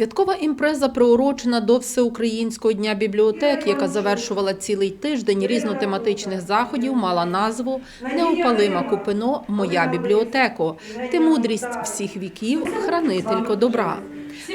Святкова імпреза приурочена до Всеукраїнського дня бібліотек, яка завершувала цілий тиждень різнотематичних заходів, мала назву Неопалима купино Моя бібліотеко. Ти мудрість всіх віків, хранителько добра.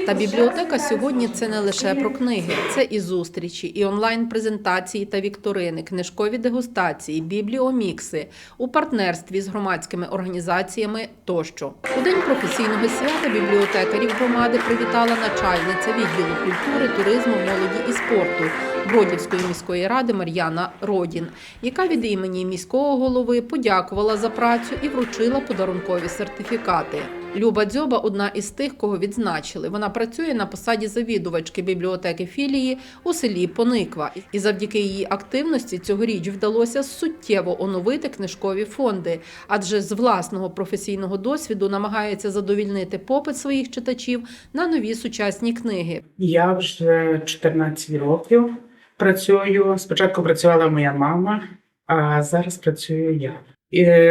Та бібліотека сьогодні це не лише про книги, це і зустрічі, і онлайн-презентації та вікторини, книжкові дегустації, бібліомікси у партнерстві з громадськими організаціями тощо. У день професійного свята бібліотекарів громади привітала начальниця відділу культури, туризму, молоді і спорту Бродівської міської ради Мар'яна Родін, яка від імені міського голови подякувала за працю і вручила подарункові сертифікати. Люба Дзьоба одна із тих, кого відзначили. Вона працює на посаді завідувачки бібліотеки філії у селі Пониква. І завдяки її активності цьогоріч вдалося суттєво оновити книжкові фонди, адже з власного професійного досвіду намагається задовільнити попит своїх читачів на нові сучасні книги. Я вже 14 років працюю. Спочатку працювала моя мама, а зараз працюю я.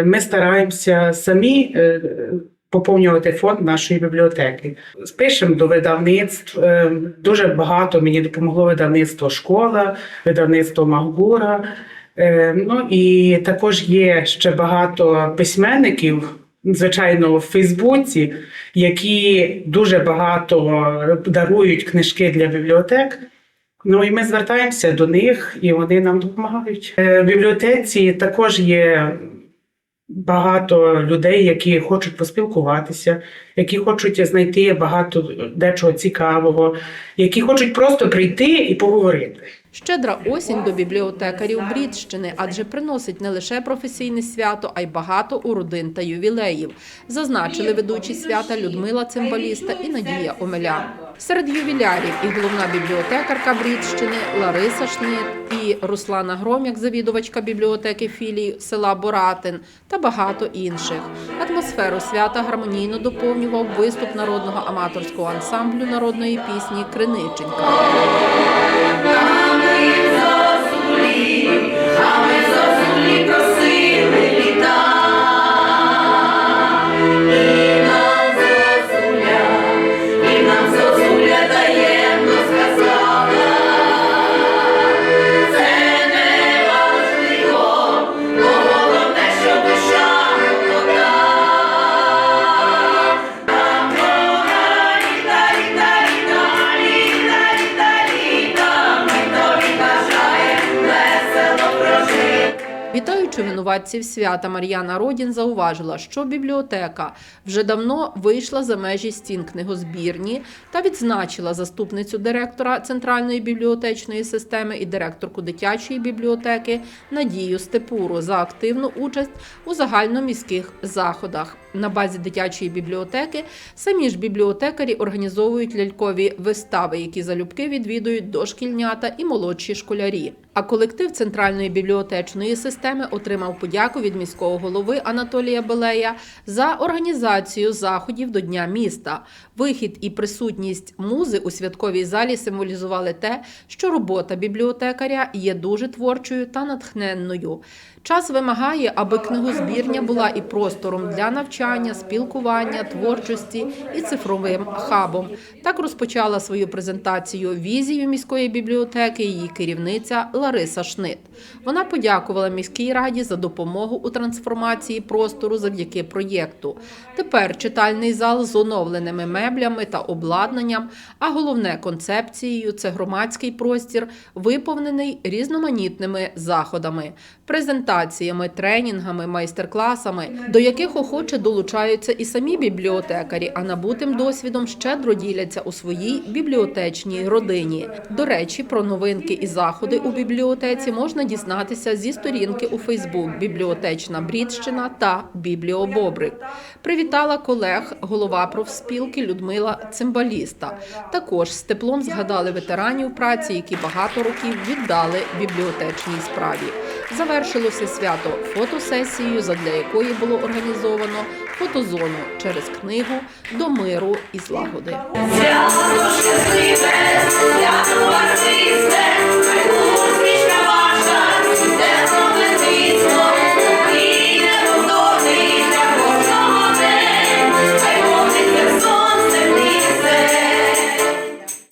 Ми стараємося самі е, поповнювати фонд нашої бібліотеки. Спишемо до видавництв. Е, Дуже багато мені допомогло видавництво школа, видавництво Магбура. Е, Ну і також є ще багато письменників. Звичайно, в Фейсбуці, які дуже багато дарують книжки для бібліотек. Ну і ми звертаємося до них, і вони нам допомагають. Е, В бібліотеці також є багато людей, які хочуть поспілкуватися, які хочуть знайти багато дечого цікавого, які хочуть просто прийти і поговорити. Щедра осінь до бібліотекарів Брідщини, адже приносить не лише професійне свято, а й багато уродин та ювілеїв. Зазначили ведучі свята Людмила Цимбаліста і Надія Омелян. Серед ювілярів і головна бібліотекарка Брідщини Лариса Шнит і Руслана Громяк, завідувачка бібліотеки філії села Боратин та багато інших. Атмосферу свята гармонійно доповнював виступ народного аматорського ансамблю народної пісні Криниченька. Вітаючи винуватців свята, Мар'яна Родін зауважила, що бібліотека вже давно вийшла за межі стін книгозбірні та відзначила заступницю директора Центральної бібліотечної системи і директорку дитячої бібліотеки Надію Степуру за активну участь у загальноміських заходах. На базі дитячої бібліотеки самі ж бібліотекарі організовують лялькові вистави, які залюбки відвідують дошкільнята і молодші школярі. А колектив центральної бібліотечної системи отримав подяку від міського голови Анатолія Белея за організацію заходів до Дня міста. Вихід і присутність музи у святковій залі символізували те, що робота бібліотекаря є дуже творчою та натхненною. Час вимагає, аби книгозбірня була і простором для навчання, спілкування, творчості і цифровим хабом. Так розпочала свою презентацію візію міської бібліотеки її керівниця Лариса Шнит. Вона подякувала міській раді за допомогу у трансформації простору завдяки проєкту. Тепер читальний зал з оновленими меблями та обладнанням, а головне концепцією це громадський простір, виповнений різноманітними заходами, презентаціями, тренінгами, майстер-класами, до яких охоче долучаються і самі бібліотекарі, а набутим досвідом щедро діляться у своїй бібліотечній родині. До речі, про новинки і заходи у бібліотеці можна дізнатися зі сторінки у Фейсбук Бібліотечна Брідщина та Бібліобобрик. Привітала колег голова профспілки Людмила Цимбаліста. Також з теплом згадали ветеранів праці, які багато років віддали бібліотечній справі. Завершилося свято фотосесією, задля якої було організовано фотозону через книгу до миру і злагоди. Свято щасливе, свято гусь